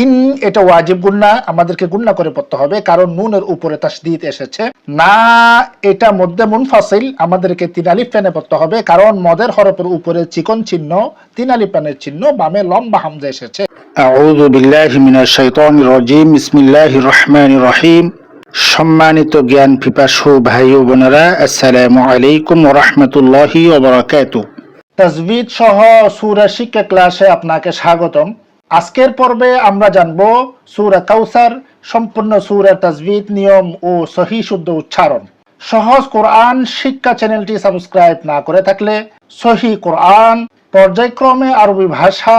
In এটা ওয়াজিব গুন্না আমাদেরকে গুন্না করে পড়তে হবে কারণ নুনের উপরে তাসদিদ এসেছে। না এটা মধ্যে মুনফাসিল আমাদেরকে তিন আলিফ পেনে পড়তে হবে কারণ মদের হরফের উপরে চিকন চিহ্ন তিন আলিফ পেনের চিহ্ন বামে লম্বা হামজা এসেছে। আউযু বিল্লাহি মিনাশ শাইতানির রাজিম বিসমিল্লাহির রহমানির রহিম। সম্মানিত জ্ঞান পিপাসু ভাই ও বোনেরা, আসসালামু আলাইকুম রাহমাতুল্লাহি ওয়া বারাকাতুহু তাজবিদ সহ সুরা শিক্ষা ক্লাসে আপনাকে স্বাগতম। আজকের পর্বে আমরা জানব সুরা কাউসার, সম্পূর্ণ সুরা তাজবিদ, নিয়ম ও সহি শুদ্ধ উচ্চারণ। সহজ কোরআন শিক্ষা চ্যানেলটি সাবস্ক্রাইব না করে থাকলে সহি কোরআন, পর্যায়ক্রমে আরবি ভাষা,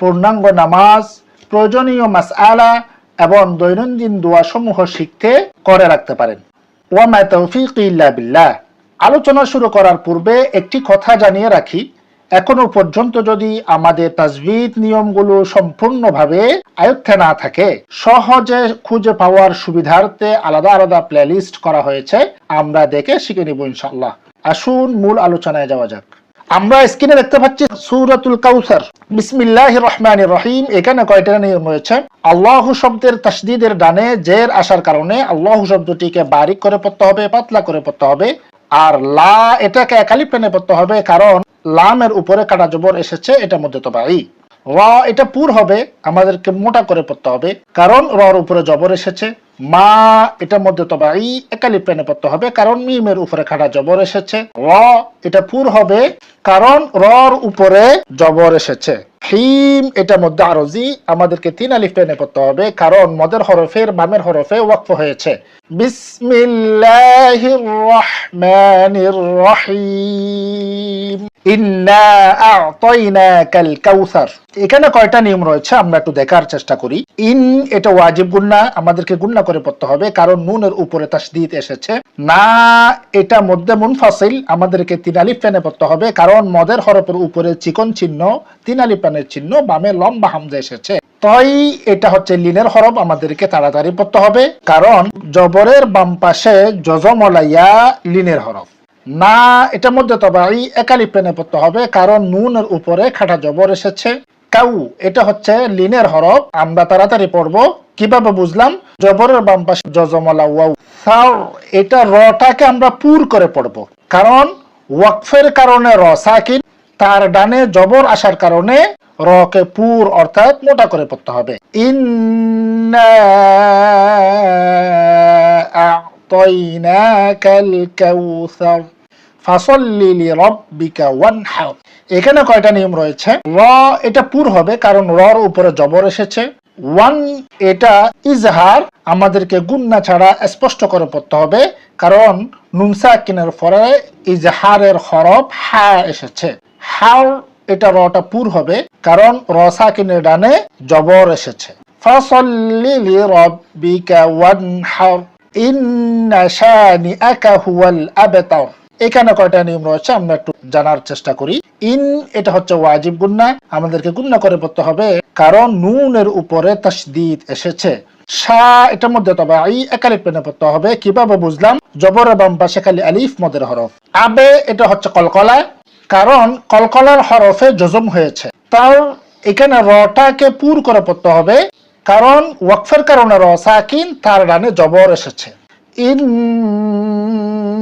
পূর্ণাঙ্গ নামাজ, প্রয়োজনীয় মাসআলা এবং দৈনন্দিন দোয়াসমূহ শিখতে করে রাখতে পারেন। ওয়ামা তৌফিক ইল্লা আলোচনা শুরু করার পূর্বে একটি কথা জানিয়ে রাখি, এখনও পর্যন্ত যদি আমাদের তাজবিদ নিয়মগুলো সম্পূর্ণভাবে আয়ত্তে না থাকে, সহজে খুঁজে পাওয়ার সুবিধার্থে আলাদা আলাদা প্লেলিস্ট করা হয়েছে, আমরা দেখে শিখে নিব ইনশাল্লাহ আসুন মূল আলোচনায় যাওয়া যাক। আমরা স্ক্রিনে দেখতে পাচ্ছি সুরাতুল কাউসার। বিসমিল্লাহ রহমান রহিম। এখানে কয়টা নিয়ম রয়েছে? আল্লাহ শব্দের তাসদিদের ডানে জের আসার কারণে আল্লাহ শব্দটিকে বারিক করে পড়তে হবে, পাতলা করে পড়তে হবে। আর লা এটাকে একালি পেনে পড়তে হবে, কারণ লামের উপরে কাটা জবর এসেছে এটা মধ্যে তো বাড়ি র এটা পুর হবে, আমাদেরকে মোটা করে পড়তে হবে, কারণ রর উপরে জবর এসেছে। মা, এটার মধ্যে তো বাড়ি, একালি পেনে পড়তে হবে, কারণ মিমের উপরে খাটা জবর এসেছে। র, এটা পুর হবে, কারণ রর উপরে জবর এসেছে। হিম এটা মধ্যে আরজি আমাদেরকে তিন আলিফ টেনে পড়তে হবে, কারণ মদের হরফের, বামের হরফে ওয়াকফ হয়েছে। বিসমিল্লাহির রহমানির রহিম। এখানে কয়টা নিয়ম রয়েছে আমরা একটু দেখার চেষ্টা করি। ইন এটা ওয়াজিব গুন্না আমাদেরকে গুন্না করে পড়তে হবে, কারণ নুনের উপরে এসেছে। না, এটা মধ্যে আমাদেরকে তিন আলিফ পড়তে হবে, কারণ মদের হরফের উপরে চিকন চিহ্ন তিনালি পেনের চিহ্ন, বামে লম্বা হামজা এসেছে। তাই এটা হচ্ছে লিনের হরফ, আমাদেরকে তাড়াতাড়ি পড়তে হবে, কারণ জবরের বাম পাশে জজমলাইয়া লিনের হরফ। না এটার মধ্যে তবাই একালি পেনে পড়তে হবে, কারণ নুনের উপরে খাটা জবর এসেছে। কাউ, এটা হচ্ছে লিনের হরফ, আমরা তাড়াতাড়ি পড়ব। কীভাবে বুঝলাম? জবরের বাম পাশে জজমলা ওয়াউ সার এটা রটাকে আমরা পুর করে পড়ব। কারণ ওয়াকফের কারণে র সাকিন, তার ডানে জবর আসার কারণে রকে পুর অর্থাৎ মোটা করে পড়তে হবে। ইন্না আ'তাইনাকাল কাউসার। ফাসল্লি লিরাব্বিকা ওয়ানহার এখানে কয়টা নিয়ম রয়েছে? র, এটা পুর হবে, কারণ রর উপরে জবর এসেছে। ওয়ান, এটা ইজহার, আমাদেরকে গুন্না ছাড়া স্পষ্ট করে পড়তে হবে, কারণ নুনসাকিনের পরে ইজহারের হরফ হা এসেছে। হার, এটা রটা পুর হবে, কারণ রসাকিনের ডানে জবর এসেছে। ফাসল্লি লিরাব্বিকা ওয়ানহার ইন্না শানিআকা হুয়াল আবতার। এখানে কয়টা নিয়ম রয়েছে, আমরা একটু জানার চেষ্টা করি। ইন, এটা হচ্ছে ওয়াজিব গুন্না, আমাদেরকে গুন্না করে পড়তে হবে, কারণ নুনের উপরে তাসদিদ এসেছে। শা, এটার মধ্যে তবে আই একালিফ পেনে পড়তে হবে, কীভাবে বুঝলাম? জবর বাম পাশে খালি আলিফ, মদের হরফ। আবে, এটা হচ্ছে কলকলা কারণ কলকলার হরফে জজম হয়েছে। তার এখানে রটাকে পুর করে পড়তে হবে, কারণ ওয়াকফের কারণে র সাকিন, তার ডানে জবর এসেছে। আবতার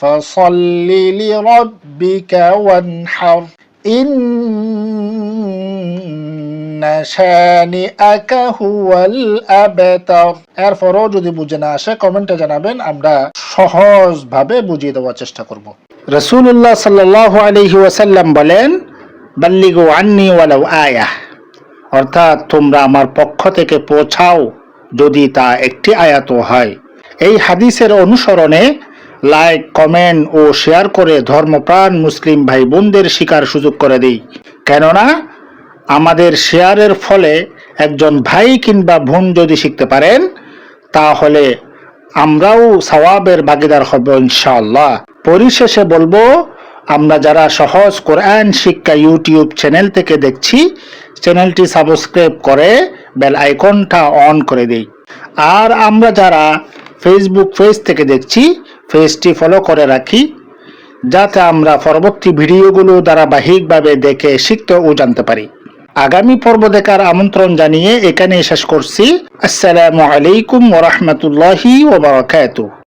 فصل لربك وانحر إن شانئك هو الأبتر এরপরও যদি বুঝে না আসে কমেন্টে জানাবেন আমরা সহজভাবে বুঝিয়ে দেওয়ার চেষ্টা করব রাসূলুল্লাহ সাল্লাল্লাহু আলাইহি ওয়াসাল্লাম বলেন বাল্লিগু আন্নি ওয়ালাউ আয়াহ অর্থাৎ তোমরা আমার পক্ষ থেকে পৌঁছাও যদি তা একটি আয়াত হয় এই হাদিসের অনুসরণে লাইক, কমেন্ট ও শেয়ার করে ধর্মপ্রাণ মুসলিম ভাই বোনদের শিকার সুযোগ করে দিই। কেননা, আমাদের শেয়ারের ফলে একজন ভাই কিংবা বোন যদি শিখতে পারেন, তাহলে আমরাও সওয়াবের ভাগিদার হব ইনশাআল্লাহ। পরিশেষে বলব, আমরা যারা সহজ কোরআন শিক্ষা ইউটিউব চ্যানেল থেকে দেখছি, চ্যানেলটি সাবস্ক্রাইব করে বেল আইকনটা অন করে দিই। আর আমরা যারা ফেসবুক পেজ থেকে দেখছি পেজটি ফলো করে রাখি, যাতে আমরা পরবর্তী ভিডিওগুলো ধারাবাহিকভাবে দেখে শিখতে ও জানতে পারি। আগামী পর্ব দেখার আমন্ত্রণ জানিয়ে এখানেই শেষ করছি। আসসালামু আলাইকুম ওরহমতুল্লাহি ওবরাকাতুহ